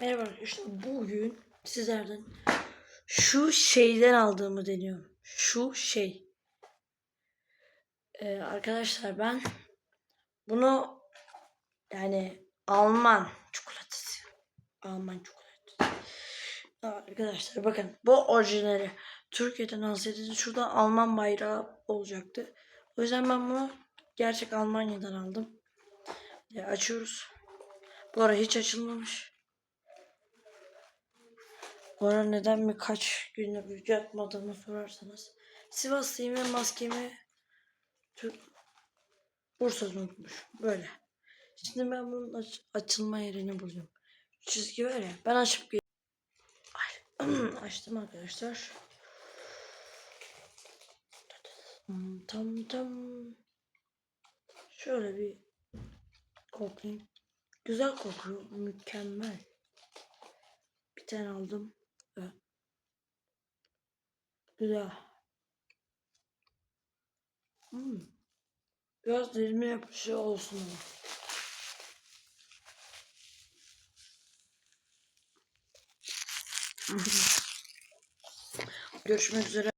Merhaba arkadaşlar. Bugün sizlerden şu şeyden aldığımı deniyorum. Şu şey. Ee, arkadaşlar ben bunu yani Alman çikolatası. Alman çikolatası. Arkadaşlar bakın bu orijinali. Türkiye'den alsaydınız şurada Alman bayrağı olacaktı. O yüzden ben bunu gerçek Almanya'dan aldım. Ya açıyoruz. Bu ara hiç açılmamış. Bu ara neden birkaç gündür video atmadığımı sorarsanız. Sivaslıyım ve maskemi Bursa'da unutmuş. Böyle. Şimdi ben bunun aç- açılma yerini. Şu Çizgi var ya. Ben açıp açtım arkadaşlar. Hmm, Tam tam. Şöyle bir koklayayım. Güzel kokuyor. Mükemmel. Bir tane aldım. Güzel. Hmm. Biraz dilime yapışı olsun ama. Görüşmek üzere.